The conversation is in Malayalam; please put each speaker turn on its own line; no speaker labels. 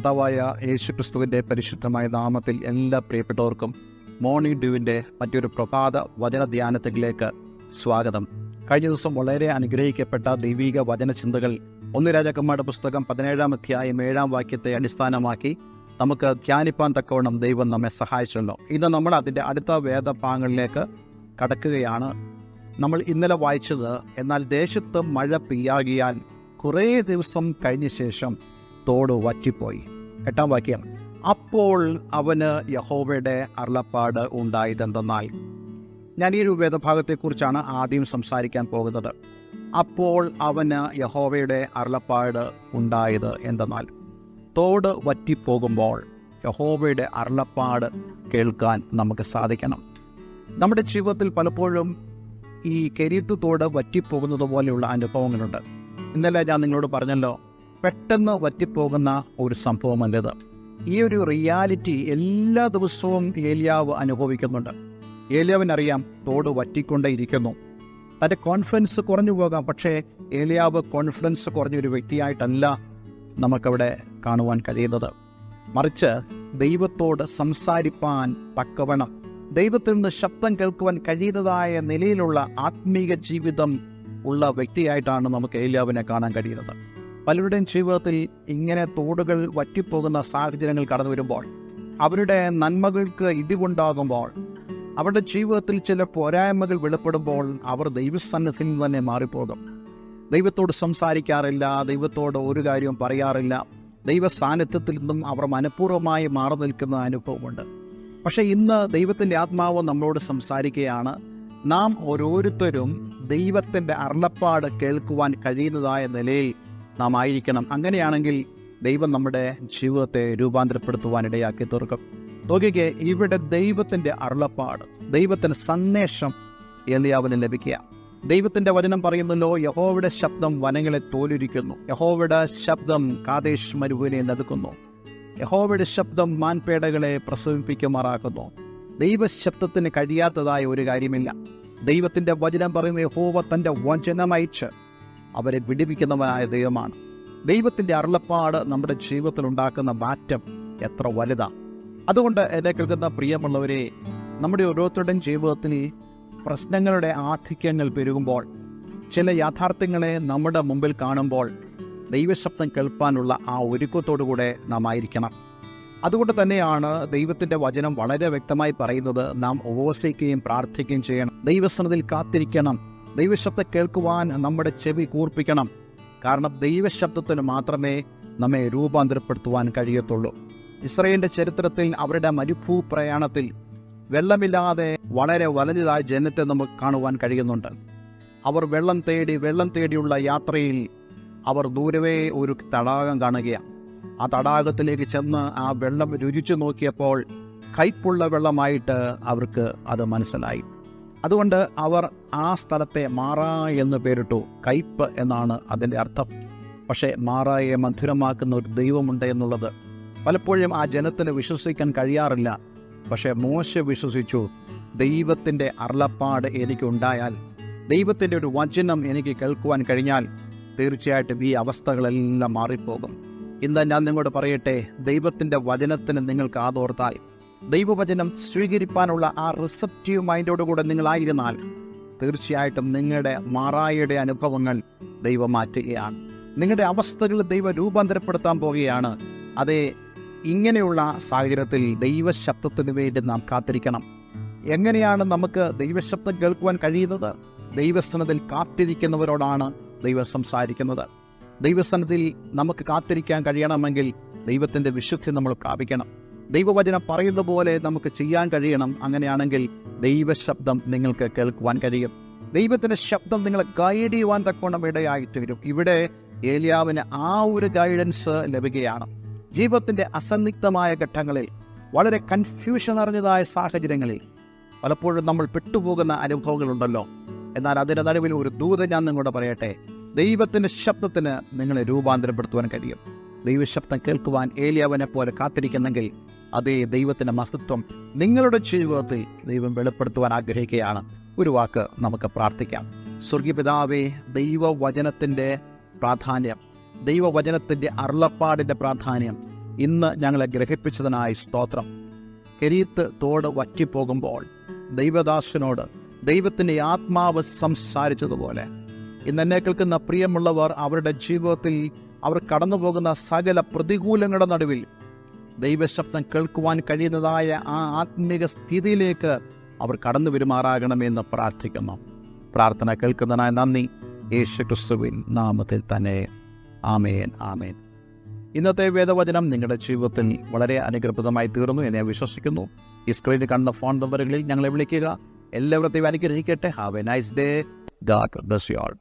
കർത്താവായ യേശുക്രിസ്തുവിന്റെ പരിശുദ്ധമായ നാമത്തിൽ എല്ലാ പ്രിയപ്പെട്ടവർക്കും മോർണിംഗ് ഡ്യൂവിന്റെ മറ്റൊരു പ്രഭാത വചന ധ്യാനത്തിലേക്ക് സ്വാഗതം. കഴിഞ്ഞ ദിവസം വളരെ അനുഗ്രഹിക്കപ്പെട്ട ദൈവിക വചന ചിന്തകൾ ഒന്ന് രാജാക്കന്മാരുടെ പുസ്തകം പതിനേഴാം അധ്യായം ഏഴാം വാക്യത്തെ അടിസ്ഥാനമാക്കി നമുക്ക് ധ്യാനിപ്പാൻ തക്കവണ്ണം ദൈവം നമ്മെ സഹായിച്ചല്ലോ ഇന്ന് നമ്മൾ അതിന്റെ അടുത്ത വേദഭാഗങ്ങളിലേക്ക് കടക്കുകയാണ്. നമ്മൾ ഇന്നലെ വായിച്ചത് എന്നാൽ ദേശത്ത് മഴ പെയ്യാകിയാൽ കുറേ ദിവസം കഴിഞ്ഞ ശേഷം തോട് വറ്റിപ്പോയി. എട്ടാം വാക്യം അപ്പോൾ അവന് യഹോവയുടെ അരുളപ്പാട് ഉണ്ടായതെന്തെന്നാൽ ഞാൻ ഈ ഒരു വേദഭാഗത്തെക്കുറിച്ചാണ് ആദ്യം സംസാരിക്കാൻ പോകുന്നത്. അപ്പോൾ അവന് യഹോവയുടെ അരുളപ്പാട് ഉണ്ടായത് എന്തെന്നാൽ തോട് വറ്റിപ്പോകുമ്പോൾ യഹോവയുടെ അരുളപ്പാട് കേൾക്കാൻ നമുക്ക് സാധിക്കണം. നമ്മുടെ ജീവിതത്തിൽ പലപ്പോഴും ഈ കരിയത്ത് തോട് വറ്റിപ്പോകുന്നത് പോലെയുള്ള അനുഭവങ്ങളുണ്ട്. ഇന്നലെ ഞാൻ നിങ്ങളോട് പറഞ്ഞല്ലോ പെട്ടെന്ന് വറ്റിപ്പോകുന്ന ഒരു സംഭവമല്ലത് ഈ ഒരു റിയാലിറ്റി എല്ലാ ദിവസവും ഏലിയാവ് അനുഭവിക്കുന്നുണ്ട്. ഏലിയാവിനറിയാം തോട് വറ്റിക്കൊണ്ടേയിരിക്കുന്നു. തന്റെ കോൺഫിഡൻസ് കുറഞ്ഞു പോകാം പക്ഷേ ഏലിയാവ് കോൺഫിഡൻസ് കുറഞ്ഞൊരു വ്യക്തിയായിട്ടല്ല നമുക്കവിടെ കാണുവാൻ കഴിയുന്നത്. മറിച്ച് ദൈവത്തോട് സംസാരിപ്പാൻ തക്കവണ്ണം ദൈവത്തിൽ നിന്ന് ശബ്ദം കേൾക്കുവാൻ കഴിയുന്നതായ നിലയിലുള്ള ആത്മീക ജീവിതം ഉള്ള വ്യക്തിയായിട്ടാണ് നമുക്ക് ഏലിയാവിനെ കാണാൻ കഴിയുന്നത്. പലരുടെയും ജീവിതത്തിൽ ഇങ്ങനെ തോടുകൾ വറ്റിപ്പോകുന്ന സാഹചര്യങ്ങൾ കടന്നു വരുമ്പോൾ അവരുടെ നന്മകൾക്ക് ഇടിവുണ്ടാകുമ്പോൾ അവരുടെ ജീവിതത്തിൽ ചില പോരായ്മകൾ വെളിപ്പെടുമ്പോൾ അവർ ദൈവസന്നിധിയിൽ തന്നെ മാറിപ്പോകും. ദൈവത്തോട് സംസാരിക്കാറില്ല ദൈവത്തോട് ഒരു കാര്യവും പറയാറില്ല. ദൈവ സാന്നിധ്യത്തിൽ നിന്നും അവർ മനഃപൂർവമായി മാറി നിൽക്കുന്ന അനുഭവമുണ്ട്. പക്ഷേ ഇന്ന് ദൈവത്തിന്റെ ആത്മാവ് നമ്മളോട് സംസാരിക്കുകയാണ് നാം ഓരോരുത്തരും ദൈവത്തിന്റെ അരുളപ്പാട് കേൾക്കുവാൻ കഴിയുന്നതായ നിലയിൽ നാം ആയിരിക്കണം അങ്ങനെയാണെങ്കിൽ ദൈവം നമ്മുടെ ജീവിതത്തെ രൂപാന്തരപ്പെടുത്തുവാൻ ഇടയാക്കി തീർക്കും. നോക്കിക്കെ ഇവിടെ ദൈവത്തിന്റെ അരുളപ്പാട് ദൈവത്തിന്റെ സന്ദേശം എലിയാവിന് ലഭിക്കുക. ദൈവത്തിന്റെ വചനം പറയുന്നല്ലോ യഹോവയുടെ ശബ്ദം വനങ്ങളെ തോലിരിക്കുന്നു. യഹോവയുടെ ശബ്ദം കാതേശ് മരുവിനെ നടുക്കുന്നു. യഹോവയുടെ ശബ്ദം മാൻപേടകളെ പ്രസവിപ്പിക്കുമാറാക്കുന്നു. ദൈവശബ്ദത്തിന് കഴിയാത്തതായ ഒരു കാര്യമില്ല. ദൈവത്തിന്റെ വചനം പറയുന്ന യഹോവ തന്റെ വചനമയച്ച് അവരെ വിടിപ്പിക്കുന്നവനായ ദൈവമാണ്. ദൈവത്തിന്റെ അരുളപ്പാട് നമ്മുടെ ജീവിതത്തിൽ ഉണ്ടാക്കുന്ന മാറ്റം എത്ര വലുതാണ് അതുകൊണ്ട് എന്നെ കേൾക്കുന്ന പ്രിയമുള്ളവരെ നമ്മുടെ ഓരോരുത്തരുടെയും ജീവിതത്തിൽ പ്രശ്നങ്ങളുടെ ആധിക്യങ്ങൾ പെരുകുമ്പോൾ ചില യാഥാർത്ഥ്യങ്ങളെ നമ്മുടെ മുമ്പിൽ കാണുമ്പോൾ ദൈവശബ്ദം കേൾപ്പാനുള്ള ആ ഒരുക്കത്തോടുകൂടെ നാം ആയിരിക്കണം. അതുകൊണ്ട് തന്നെയാണ് ദൈവത്തിന്റെ വചനം വളരെ വ്യക്തമായി പറയുന്നത്. നാം ഉപവസിക്കുകയും പ്രാർത്ഥിക്കുകയും ചെയ്യണം. ദൈവസനത്തിൽ കാത്തിരിക്കണം. ദൈവശബ്ദം കേൾക്കുവാൻ നമ്മുടെ ചെവി കൂർപ്പിക്കണം. കാരണം ദൈവശബ്ദത്തിന് മാത്രമേ നമ്മെ രൂപാന്തരപ്പെടുത്തുവാൻ കഴിയത്തുള്ളൂ. ഇസ്രയേലിന്റെ ചരിത്രത്തിൽ അവരുടെ മരുഭൂ പ്രയാണത്തിൽ വെള്ളമില്ലാതെ വളരെ വലഞ്ഞതായ ജനത്തെ നമുക്ക് കാണുവാൻ കഴിയുന്നുണ്ട്. അവർ വെള്ളം തേടി വെള്ളം തേടിയുള്ള യാത്രയിൽ അവർ ദൂരവേ ഒരു തടാകം കാണുകയാണ്. ആ തടാകത്തിലേക്ക് ചെന്ന് ആ വെള്ളം രുചിച്ചു നോക്കിയപ്പോൾ കൈപ്പുള്ള വെള്ളമായിട്ട് അവർക്ക് അത് മനസ്സിലായി. അതുകൊണ്ട് അവർ ആ സ്ഥലത്തെ മാറ എന്ന് പേരിട്ടു. കയ്പ് എന്നാണ് അതിന്റെ അർത്ഥം. പക്ഷേ മാറായെ മധുരമാക്കുന്ന ഒരു ദൈവമുണ്ട് എന്നുള്ളത് പലപ്പോഴും ആ ജനത്തിന് വിശ്വസിക്കാൻ കഴിയാറില്ല. പക്ഷേ മോശ വിശ്വസിച്ചു ദൈവത്തിന്റെ അരുളപ്പാട് എനിക്കുണ്ടായാൽ ദൈവത്തിന്റെ ഒരു വചനം എനിക്ക് കേൾക്കുവാൻ കഴിഞ്ഞാൽ തീർച്ചയായിട്ടും ഈ അവസ്ഥകളെല്ലാം മാറിപ്പോകും. ഇന്ന് ഞാൻ നിങ്ങളോട് പറയട്ടെ ദൈവത്തിന്റെ വചനത്തിന് നിങ്ങൾക്ക് ആതോർത്താൽ ദൈവവചനം സ്വീകരിപ്പാനുള്ള ആ റിസപ്റ്റീവ് മൈൻഡോടുകൂടെ നിങ്ങളായിരുന്നാൽ തീർച്ചയായിട്ടും നിങ്ങളുടെ മാറായയുടെ അനുഭവങ്ങൾ ദൈവം മാറ്റുകയാണ്. നിങ്ങളുടെ അവസ്ഥകൾ ദൈവം രൂപാന്തരപ്പെടുത്താൻ പോവുകയാണ്. അതേ ഇങ്ങനെയുള്ള സാഹചര്യത്തിൽ ദൈവശബ്ദത്തിന് വേണ്ടി നാം കാത്തിരിക്കണം. എങ്ങനെയാണ് നമുക്ക് ദൈവശബ്ദം കേൾക്കുവാൻ കഴിയുന്നത്? ദൈവസ്ഥനത്തിൽ കാത്തിരിക്കുന്നവരോടാണ് ദൈവം സംസാരിക്കുന്നത്. ദൈവസ്ഥാനത്തിൽ നമുക്ക് കാത്തിരിക്കാൻ കഴിയണമെങ്കിൽ ദൈവത്തിന്റെ വിശുദ്ധി നമ്മൾ പ്രാപിക്കണം. ദൈവവചനം പറയുന്ന പോലെ നമുക്ക് ചെയ്യാൻ കഴിയണം. അങ്ങനെയാണെങ്കിൽ ദൈവശബ്ദം നിങ്ങൾക്ക് കേൾക്കുവാൻ കഴിയും. ദൈവത്തിന്റെ ശബ്ദം നിങ്ങളെ ഗൈഡ് ചെയ്യുവാൻ തക്കോണം ഇടയായിട്ട് വരും ഇവിടെ ഏലിയാവിന് ആ ഒരു ഗൈഡൻസ് ലഭിക്കുകയാണ്. ജീവിതത്തിന്റെ അസന്നിഗ്ധമായ ഘട്ടങ്ങളിൽ വളരെ കൺഫ്യൂഷൻ അറിഞ്ഞതായ സാഹചര്യങ്ങളിൽ പലപ്പോഴും നമ്മൾ പെട്ടുപോകുന്ന അനുഭവങ്ങളുണ്ടല്ലോ. എന്നാൽ അതിന്റെ നടുവിൽ ഒരു ദൂത ഞാൻ നിങ്ങളോട് പറയട്ടെ ദൈവത്തിന്റെ ശബ്ദത്തിന് നിങ്ങളെ രൂപാന്തരപ്പെടുത്തുവാൻ കഴിയും. ദൈവശബ്ദം കേൾക്കുവാൻ ഏലിയാവനെ പോലെ കാത്തിരിക്കുന്നെങ്കിൽ അതേ ദൈവത്തിന്റെ മഹത്വം നിങ്ങളുടെ ജീവിതത്തിൽ ദൈവം വെളിപ്പെടുത്തുവാൻ ആഗ്രഹിക്കുകയാണ്. ഒരു വാക്ക് നമുക്ക് പ്രാർത്ഥിക്കാം. സ്വർഗീപിതാവേ ദൈവവചനത്തിന്റെ പ്രാധാന്യം ദൈവവചനത്തിന്റെ അരുളപ്പാടിന്റെ പ്രാധാന്യം ഇന്ന് ഞങ്ങളെ ഗ്രഹിപ്പിച്ചതിനായി സ്തോത്രം. കരീത്ത് തോട് വറ്റിപ്പോകുമ്പോൾ ദൈവദാസനോട് ദൈവത്തിന്റെ ആത്മാവ് സംസാരിച്ചതുപോലെ ഇന്ന് എന്നെ കേൾക്കുന്ന പ്രിയമുള്ളവർ അവരുടെ ജീവിതത്തിൽ അവർ കടന്നു പോകുന്ന സകല പ്രതികൂലങ്ങളുടെ നടുവിൽ ദൈവശബ്ദം കേൾക്കുവാൻ കഴിയുന്നതായ ആ ആത്മീക സ്ഥിതിയിലേക്ക് അവർ കടന്നു വരുമാറാകണമെന്ന് പ്രാർത്ഥിക്കുന്നു. പ്രാർത്ഥന കേൾക്കുന്നതിനായി നന്ദി. യേശു ക്രിസ്തുവിൻ നാമത്തിൽ തന്നെ. ആമേൻ ആമേൻ. ഇന്നത്തെ വേദവചനം നിങ്ങളുടെ ജീവിതത്തിൽ വളരെ അനുഗ്രഹപ്രദമായി തീർന്നു എന്നെ വിശ്വസിക്കുന്നു. ഈ സ്ക്രീനിൽ കാണുന്ന ഫോൺ നമ്പറുകളിൽ ഞങ്ങളെ വിളിക്കുക. എല്ലാവരും അനുഗ്രഹിക്കട്ടെ. Have a nice day god bless you all